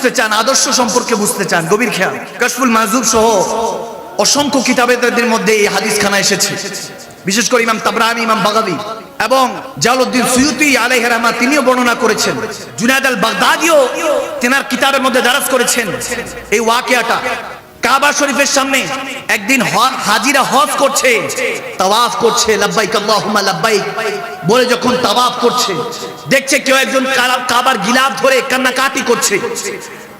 বুঝতে চান, আদর্শ সম্পর্কে বুঝতে চান, গভীর খেয়াল। কাশফুল মাহজুব সহ অসংখ্য কিতাবেদের মধ্যে এই হাদিসখানা এসেছে। বিশেষ করে ইমাম তাবরানি, ইমাম বাগাবি এবং জালুদ্দিন সুয়ুতি আলাইহ রাহমা তিনিও বর্ণনা করেছেন। জুনায়দ আল বাগদাদিও তেনার কিতাবের মধ্যে দারাজ করেছেন এই ওয়াকিয়াটা। কাবা শরীফের সামনে একদিন হাজিরা হজ করছে, তাওয়াফ করছে, লাব্বাইক আল্লাহুম্মা লাব্বাইক, বলে যখন তাওয়াফ করছে, দেখছে কেউ একজন কাবার গিলাফ ধরে কান্নাকাটি করছে।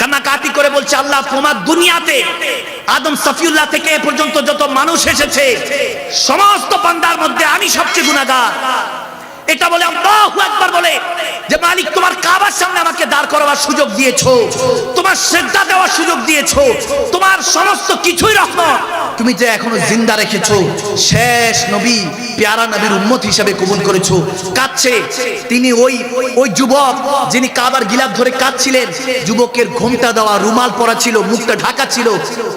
কান্নাকাটি করে বলছে, আল্লাহ, তোমার দুনিয়াতে আদম সফিউল্লাহ থেকে এ পর্যন্ত যত মানুষ এসেছে, সমস্ত বান্দার মধ্যে আমি সবচেয়ে গুনাহগার। এটা বলে আল্লাহু আকবার বলে যে, মালিক, তোমার কাবার সামনে আমাকে দাঁড় করাবার সুযোগ দিয়েছ। তোমার দিয়েছ। তোমার সমস্ত কিছুই রহমত তুমি যে এখনও জিন্দা রেখেছো, শেষ নবী পেয়ারা নবীর উম্মত হিসাবে কবুল করেছ। কাঁদছে। তিনি ওই ওই যুবক যিনি কাবার গিলাপ ধরে কাঁদছিলেন, যুবকের ঘোমটা দেওয়া, রুমাল পরা ছিল, মুখটা ঢাকা ছিল।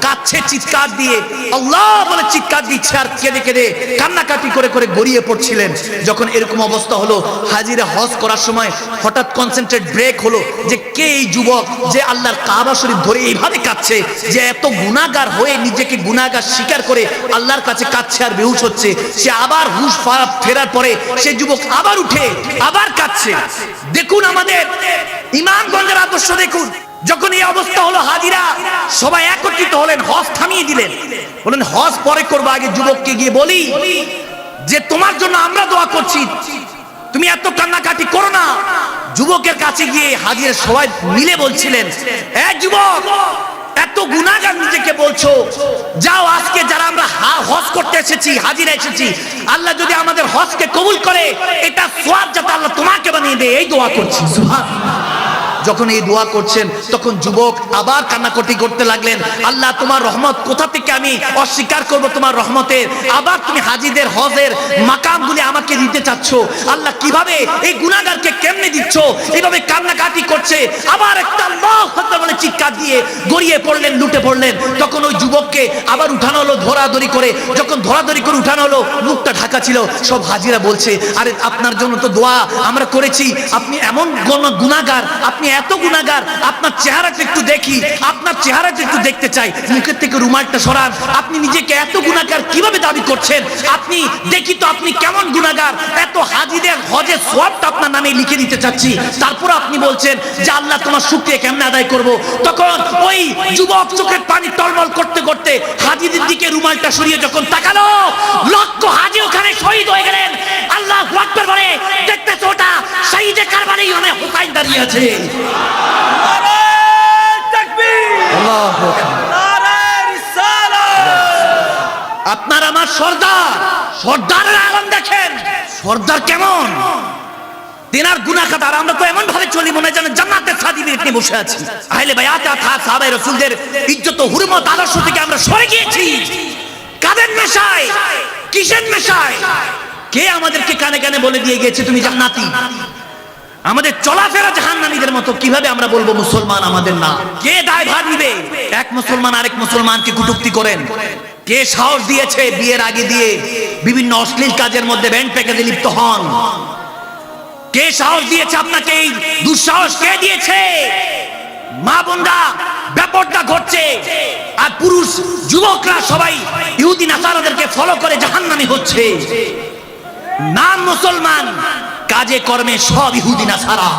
কাঁদছে চিৎকার দিয়ে। আল্লাহ বলে চিৎকার দিচ্ছে আর কেঁদে কেঁদে কান্নাকাটি করে করে গড়িয়ে পড়ছিলেন। যখন এরকম অবস্থা হলো, হাজিরা হজ করার সময় হঠাৎ কনসেন্ট্রেট ব্রেক হলো যে কে এই যুবক যে আল্লাহর কাবা শরীফ ধরে এইভাবে কাঁদছে যে এত গুনাহগার হয়ে নিজেকে গুনাহগার স্বীকার করে আল্লাহর কাছে কাঁদছে আর বেহুশ হচ্ছে। সে আবার হুশ ফা- ফেরার পরে সে যুবক আবার উঠে, আবার কাঁদছে। দেখুন আমাদের ইমামগঞ্জের আদর্শ দেখুন। যখন এই অবস্থা হলো হাজিরা, সবাই একত্রিত হলেন, হজ থামিয়ে দিলেন। বলেন হজ পরে করব। আগে যুবককে গিয়ে বলি যে, তোমার জন্য আমরা দোয়া করছি। তুমি এত কান্নাকাটি করো না। যুবকের কাছে গিয়ে হাজির সবাই মিলে বলছিলেন, এ যুবক এত গুণাগার নিজেকে বলছো যাও আজকে যারা আমরা হা- হজ করতে এসেছি, হাজিরা এসেছি, আল্লাহ যদি আমাদের হজকে কবুল করে, এটা সোয়াব যাতে আল্লাহ তোমাকে বানিয়ে দেয়, এই দোয়া করছি। যখন এই দোয়া করছেন, তখন যুবক আবার কান্নাকটি করতে লাগলেন, আল্লাহ, তোমার রহমত কোথা থেকে আমি অস্বীকার করব তোমার রহমতের? আবার তুমি হাজিদের, হজের মাকামগুলি আমাকে দিতে চাচ্ছ। আল্লাহ, কীভাবে এই গুনাহগারকে কেমনে দিচ্ছ? এইভাবে কান্নাকাটি করছে। আবার একটা বলে চিৎকার দিয়ে গড়িয়ে পড়লেন, লুটে পড়লেন। তখন ওই যুবককে আবার উঠানো হলো ধরাধরি করে। যখন ধরাধরি করে উঠানো হলো, মুখটা ঢাকা ছিল। সব হাজিরা বলছে, আরে, আপনার জন্য তো দোয়া আমরা করেছি। আপনি এমন গণ- গুনাহগার আপনি এত গুনাহগার, আপনার চেহারাটা একটু দেখি, আপনার চেহারাটা একটু দেখতে চাই। মুখের থেকে রুমালটা সরান। আপনি নিজেকে এত গুনাহগার কীভাবে দাবি করছেন? আপনি, দেখি তো আপনি কেমন গুনাহগার। এত হাজিদের হজের সওয়াবটা আপনার নামে লিখে দিতে চাচ্ছি। তারপর আপনি বলছেন যে, আল্লাহ তোমার শুকরিয়া কেমনে আদায় করব? তখন ওই যুবক চোখের পানি টলমল করতে করতে হাজিদের দিকে রুমালটা সরিয়ে যখন তাকালো, লক্ষ হাজি ওখানে শহীদ হয়ে গেলেন। আল্লাহ বলে, দেখতেছো ওটা? শহীদে কারবারি ইমামে হুসাইন দাঁড়িয়ে আছে। আপনার আমার সর্দার। সর্দারের আলম দেখেন। সর্দার কেমন? তেনার গুনা খাতার আমরা তো এমন ভাবে চলি, মনে যেন জান্নাতের সার্টিফিকেট নিয়ে বসে আছি। আহলে বায়াতা থা সাহাবায়ে রাসূলদের ইজ্জত হুরমত আদর্শ থেকে আমরা সরে গিয়েছি। কাদের নেশায়? কিসের নেশায়? কে আমাদেরকে কানে কানে বলে দিয়ে গেছে তুমি জান্নাতি আমাদের চলাফেরা জাহান্নামীদের মতো কীভাবে আমরা বলব মুসলমান আমাদের না? কে দায় ভার নিবে? এক মুসলমান আরেক মুসলমানকে কুটুক্তি করেন। কে সাহস দিয়েছে বিয়ের আগে দিয়ে বিভিন্ন অশ্লীল কাজের মধ্যে ব্যান্ড প্যাকেজে লিপ্ত হন? কে সাহস দিয়েছে আপনাকে? এই দুঃসাহস কে দিয়েছে? মা বোনরা, ব্যাপারটা ঘটছে। আর পুরুষ, যুবকরা সবাই ইহুদি নাসারাদেরকে ফলো করে জাহান্নামী হচ্ছে। নাম মুসলমান। কাজে কর্মে সব ইহুদি নাসারা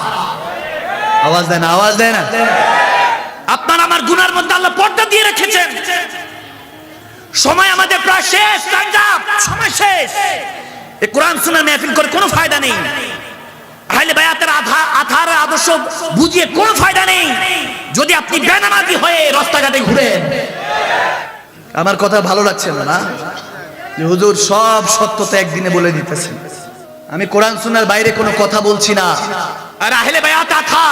আওয়াজ দেয় না আওয়াজ দেয় না আপনার আমার গুনার মধ্যে আল্লাহ পর্দা দিয়ে রেখেছেন। সময় আমাদের প্রায় শেষ সময় শেষ। এ কোরআন শোনা মেহফিল করে কোনো ফায়দা নেই। আহলে বায়াতের আধা আধার আদর্শ বুঝিয়ে কোনো ফায়দা নেই। যদি আপনি বেনামাজি হয়ে রাস্তাঘাটে ঘুরেন। আমার কথা ভালো লাগছে না না? যে হুজুর সব সত্যতা একদিনে বলে দিতেছেন। আমি কোরআন শোনার বাইরে কোনো কথা বলছি না। আর আহলে বায়াত আথা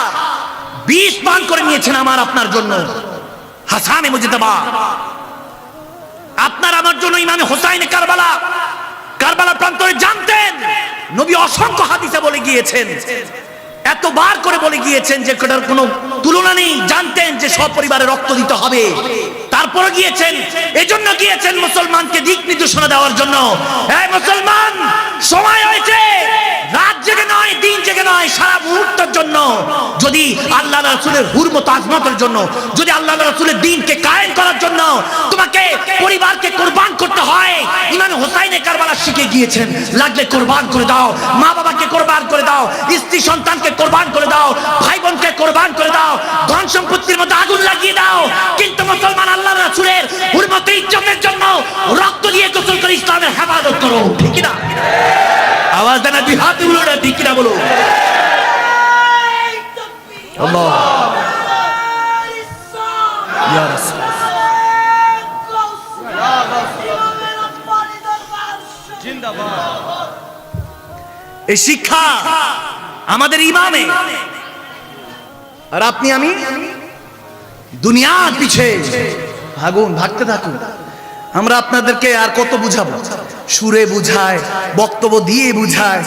বিষ পান করে নিয়েছেন আমার আপনার জন্য। হাসানে মুজিদাবা আপনার আমার জন্য ইমামে হোসাইনে কারবালা কারবালা প্রান্তরে জানতেন। নবী অসংখ্য হাদিসে বলে গিয়েছেন। এতবার করে বলে গিয়েছেন যে কোটার কোনো তুলনা নেই। জানতেন যে সব পরিবারে রক্ত দিতে হবে। তারপরে গিয়েছেন। এজন্য গিয়েছেন মুসলমানকে দিক নির্দেশনা দেওয়ার জন্য। হ্যাঁ মুসলমান, সময় হয়েছে। রাত জেগে নয়, দিন জেগে নয়, সারা মুহূর্তের জন্য। যদি আল্লাহ রাসুলের জন্য, যদি আল্লাহ রাসুলের দিনকে কায়েম করার জন্য তোমাকে পরিবারকে কোরবান করতে হয় ইমাম হোসাইনে কারবালা শিখে গিয়েছেন? লাগলে কোরবান করে দাও। মা বাবাকে কোরবান করে দাও। স্ত্রী সন্তানকে কোরবান করে দাও। ভাই বোনকে কোরবান করে দাও। ধন সম্পত্তির মধ্যে আগুন লাগিয়ে দাও। কিন্তু মুসলমান আল্লাহ রাসূলের হুরমত ইজ্জতের জন্য রক্ত দিয়ে গোসল করে ইসলামের হেফাজত করো। ঠিক না আওয়াজ দেনা দুই হাত বলো না ঠিক না বলো? আল্লাহ। ইয়া রাসূল। এই শিক্ষা আমাদের ইমামে। আর আপনি আমি দুনিয়ার পিছে ভাগুন, ভাগতে থাকুন। আমরা আপনাদেরকে আর কত বুঝাবো? সুরে বুঝায়, বক্তব্য দিয়ে বুঝায়,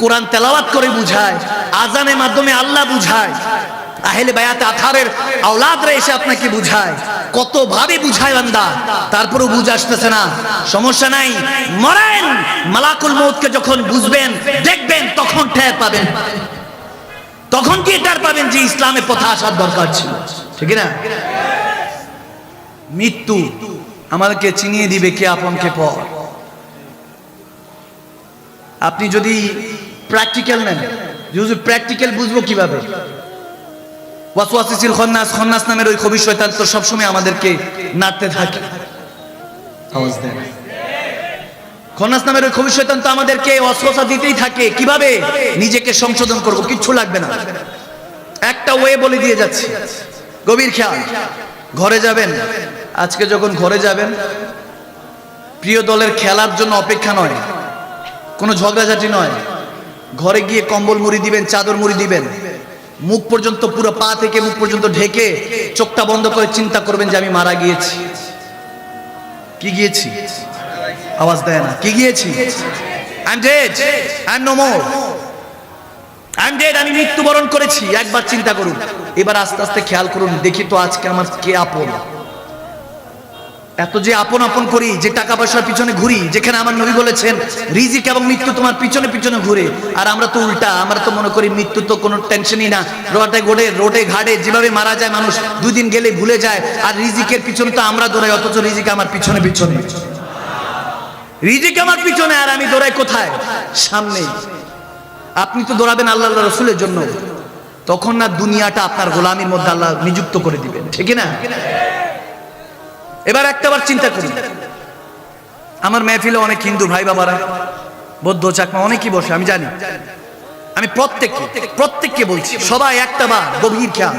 কোরআন তেলাওয়াত করে বুঝায় আজানের মাধ্যমে আল্লাহ বুঝায়। আহেলে বায়াতে আথারের আওলাদরা এসে আপনাকে বুঝায়। কত ভাবে বুঝায় বান্দা? তারপরেও বুঝ আসতেছে না। সমস্যা নাই। মরেন। মালাকুল মৌতকে যখন বুঝবেন, দেখবেন, তখন ঠের পাবেন। তখন কি টের পাবেন যে ইসলামে পথা আসার দরকার ছিল। ঠিক না? মৃত্যু আমাদেরকে চিনিয়ে দিবে কে আপন কে পর। আপনি যদি প্র্যাকটিক্যাল নেন, যদি প্র্যাকটিক্যাল বুঝব কীভাবে? ওয়াসওয়াসিসিল খন্নাস খন্নাস নামের ওই কবি শয়তান তো সবসময় আমাদেরকে নাড়তে থাকে। আওয়াজ দেয় না। খন্নাস নামের ওই কবি শয়তান তো আমাদেরকে অস্বসা দিতেই থাকে। কীভাবে? নিজেকে সংশোধন করব, কিচ্ছু লাগবে না। একটা ওয়ে বলে দিয়ে যাচ্ছি। গভীর খেয়াল। ঘরে যাবেন। আজকে যখন ঘরে যাবেন, প্রিয় দলের খেলার জন্য অপেক্ষা নয়। কোনো ঝগড়াঝাটি নয়। ঘরে গিয়ে কম্বল মুড়ি দিবেন, চাদর মুড়ি দিবেন। মুখ পর্যন্ত পুরো পা থেকে মুখ পর্যন্ত ঢেকে চোখটা বন্ধ করে চিন্তা করবেন যে আমি মারা গিয়েছি। কি গিয়েছি? আওয়াজ দেয় না। কি গিয়েছি? আই আমি মৃত্যুবরণ করেছি। একবার চিন্তা করুন। এবার আস্তে আস্তে খেয়াল করুন। দেখি তো আজকে আমার কে আপন। এত যে আপন আপন করি, যে টাকা পয়সার পিছনে ঘুরি, যেখানে আমার নবী বলেছেন, রিজিক এবং মৃত্যু তোমার পিছনে পিছনে ঘুরে। আর আমরা তো উল্টা, আমরা তো মনে করি মৃত্যু তো কোনো টেনশনই না। রোডে গোডে, রোডে ঘাটে যেভাবে মারা যায় মানুষ দুই দিন গেলে ভুলে যায়। আর রিজিকের পিছনে তো আমরা দৌড়াই, অথচ রিজিক আমার পিছনে পিছনে। রিজিক আমার পিছনে, আর আমি দৌড়াই কোথায়? সামনে। আপনি তো দৌড়াবেন আল্লাহ রসুলের জন্য। তখন না দুনিয়াটা আপনার গোলামির মধ্যে আল্লাহ নিযুক্ত করে দিবেন, ঠিক না? এবার একটাবার চিন্তা করি। আমার মেহফিলে অনেক হিন্দু ভাই বাবারা বৌদ্ধ চাকমা অনেকেই বসে, আমি জানি। আমি প্রত্যেককে প্রত্যেককে বলছি, সবাই একটা বার গভীর খেয়াল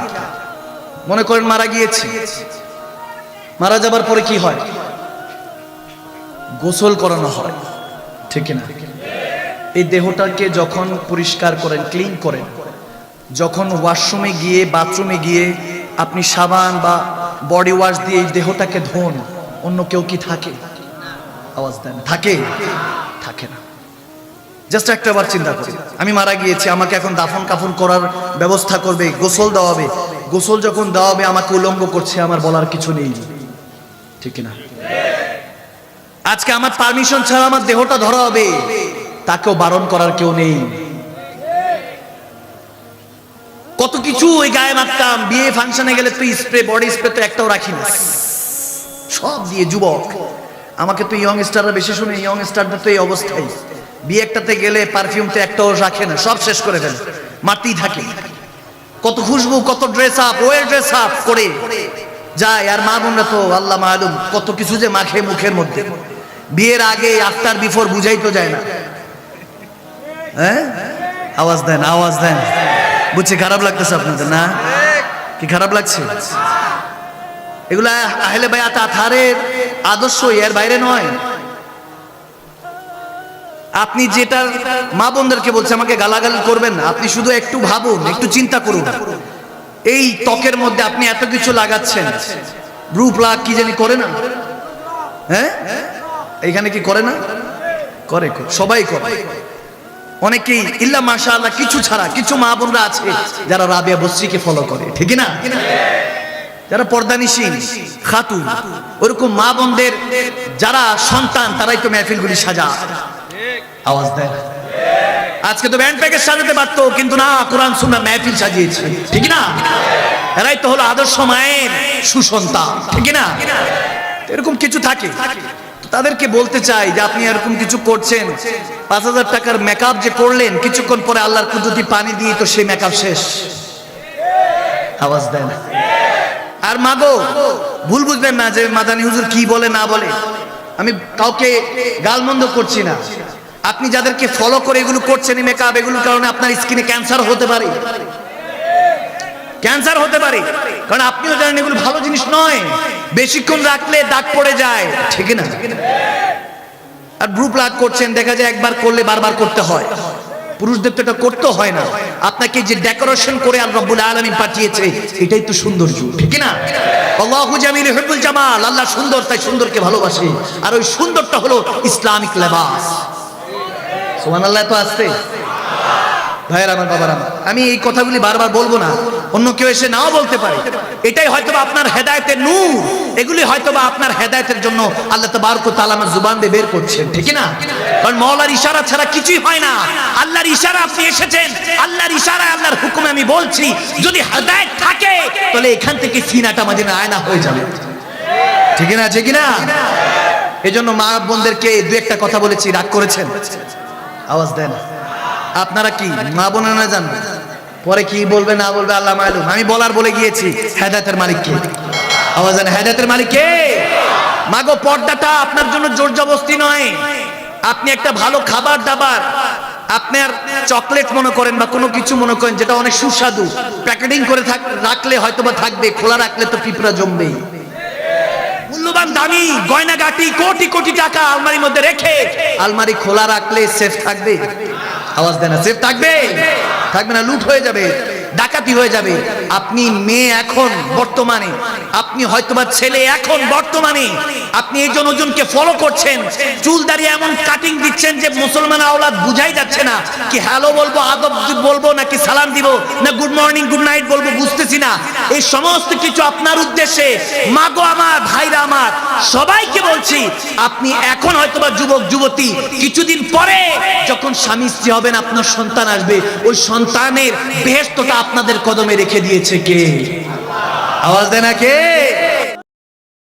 মনে করেন মারা গিয়েছি। মারা যাবার পরে কি হয়? গোসল করানো হয়। ঠিক না এই দেহটাকে যখন পরিষ্কার করেন, ক্লিন করেন, যখন ওয়াশরুমে গিয়ে, বাথরুমে গিয়ে আপনি সাবান বা বডি ওয়াশ দিয়ে এই দেহটাকে ধোন, অন্য কেউ কি থাকে? আওয়াজ দেন। থাকে? থাকে না। জাস্ট একটা বার চিন্তা করি আমি মারা গিয়েছি, আমাকে এখন দাফন কাফন করার ব্যবস্থা করবে, গোসল দেওয়াবে। গোসল যখন দেওয়াবে, আমাকে উলঙ্গ করছে, আমার বলার কিছু নেই। ঠিক না আজকে আমার পারমিশন ছাড়া আমার দেহটা ধরা হবে। তাকেও বারণ করার কেউ নেই। কত কিছু ওই গায়ে মারতাম বিয়ে ফাংশনে গেলে তুই স্প্রে বডি স্প্রে তো একটাও রাখি না। সব দিয়ে যুবক। আমাকে তো ইয়ং স্টাররা বেশি শুনে ইয়ং স্টারদের তো এই অবস্থায় বিয়ে একটাতে গেলে পারফিউম তো একটাও রাখে না, সব শেষ করে ফেলে। মারতেই থাকে। কত খুশবু, কত dress up well dress up করে যায়। আর মা বোনরা তো, আল্লাহ মালুম, কত কিছু যে মাখে মুখের মধ্যে। বিয়ের আগে আফটার বিফোর বুঝাই তো যায় না। হ্যাঁ? আওয়াজ দেন আওয়াজ দেন। বুঝছি খারাপ লাগতেছে আপনাদের না? কি খারাপ লাগছে? এগুলা আহলে ভাই আথারের আদর্শ এর বাইরে নয়। আপনি যেটা মা বোনদেরকে বলছে আমাকে গালাগালি করবেন আপনি শুধু একটু ভাবুন একটু চিন্তা করুন। এই ত্বকের মধ্যে আপনি এত কিছু লাগাচ্ছেন। রূপ লাগ কি জানি করে না? হ্যাঁ? এইখানে কি করে না? করে, সবাই করে। অনেকেই ইল্লা মাশা আল্লাহ কিছু ছাড়া, কিছু মা বোনরা আছে যারা রাবিয়া বস্রিকে ফলো করে, ঠিক না যারা পর্দানিসীন, খাতুন, ওরকম মা বোনদের যারা সন্তান, তারাই তো মেহফিলগুলি সাজা। আওয়াজ দেয় আজকে তো ব্যান্ড প্যাকেজ সাজাতে পারতো, কিন্তু না, কোরআন, সুন্নাহ মেহফিল সাজিয়েছে, ঠিক না? এরাই তো হলো আদর্শ মায়ের সুসন্তান, ঠিক না এরকম কিছু থাকে। তাদেরকে বলতে চাই যে আপনি এরকম কিছু করছেন। পাঁচ হাজার টাকার মেকআপ যে করলেন, কিছুক্ষণ পরে আল্লাহর কুদরতি পানি দিয়ে তো সেই মেকআপ শেষ। আওয়াজ দেন। আর মাগো, ভুল বুঝবেন না যে মাদানি হুজুর কি বলে, না বলে। আমি কাউকে গালমন্দ করছি না। আপনি যাদেরকে ফলো করে এগুলো করছেন মেকআপ এগুলোর কারণে আপনার স্কিনে ক্যান্সার হতে পারে। ক্যান্সার হতে পারে। কারণ আপনিও জানেন এগুলো ভালো জিনিস নয়। বেশিক্ষণ রাখলে দাগ পড়ে যায়। ঠিক না? আর গ্রুপ লাগ করছেন, দেখা যায় একবার করলে বারবার করতে হয়। পুরুষদের তো এটা করতে হয় না। আপনাকে যে ডেকোরেশন করে আল রব্বুল আলামিন পাঠিয়েছে, এটাই তো সৌন্দর্য। ঠিক না? আল্লাহু জামিল জামাল। আল্লাহ সুন্দর, তাই সুন্দরকে ভালোবাসে। আর ওই সুন্দরটা হলো ইসলামিক লেবাস। সুবহানাল্লাহ তো আসতে ভাইয়ের আমার, বাবার আমার। আমি এই কথাগুলি বারবার বলব না। অন্য কেউ এসে নাও বলতে পারে। এটাই হয়তোবা আপনার হেদায়েতের নূর। এগুলি হয়তোবা আপনার হেদায়তের জন্য আল্লাহ তাবারক তাআলা জুবান দিয়ে বের করছেন। ঠিক না? কারণ মওলার ইশারা ছাড়া কিছুই হয় না। আল্লাহর ইশারা আপনি এসেছেন। আল্লাহর ইশারা আল্লাহর হুকুমে আমি বলছি, যদি হেদায়েত থাকে, তাহলে এখান থেকে সিনাটা আমাদের আয়না হয়ে যাবে। ঠিক না? ঠিক না? এজন্য মা বোনদেরকে দু একটা কথা বলেছি। রাগ করেছেন? আওয়াজ দেন আপনারা কি মা বোনেরা জানবে পরে কি বলবে, না বলবে, আল্লাহ মালুম। আমি বলার বলে গিয়েছি, হেদায়তের মালিক কে? আওয়াজ হেদায়তের মালিক কে? মাগো, পর্দাটা আপনার জন্য জোর জবস্তি নয়। আপনি একটা ভালো খাবার দাবার আপনার চকলেট মনে করেন বা কোনো কিছু মনে করেন যেটা অনেক সুস্বাদু, প্যাকেটিং করে রাখলে হয়তো বা থাকবে, খোলা রাখলে তো পিঁপড়া জমবেই। মূল্যবান দামি, গয়নাগাটি, কোটি কোটি টাকা আলমারির মধ্যে রেখে, আলমারি খোলা রাখলে সেফ থাকবে। আওয়াজ দেয় না, সেফ থাকবে। থাকবে না, লুট হয়ে যাবে, ডাকাতি হয়ে যাবে। আপনি মেয়ে এখন, বর্তমানে। আপনি হয়তোবা ছেলে এখন বর্তমানে। আপনি এই জন ওজনকে ফলো করছেন। চুল দাঁড়িয়ে এমন কাটিং দিচ্ছেন যে মুসলমান আওলাদ বুঝাই যাচ্ছে না। কি হ্যালো বলব, আদব বলব, নাকি সালাম দিব, না গুড মর্নিং গুড নাইট বলব, বুঝতেছি না। এই সমস্ত কিছু আপনার উদ্দেশ্যে। মাগো আমার, ভাইরা আমার, সবাইকে বলছি, আপনি এখন হয়তোবা যুবক, যুবতী, কিছুদিন পরে যখন স্বামী স্ত্রী হবেন, আপনার সন্তান আসবে। ওই সন্তানের বেহেস্তটা আপনাদের কদমে রেখে দিয়েছে কে? আওয়াজ দেয় না কে?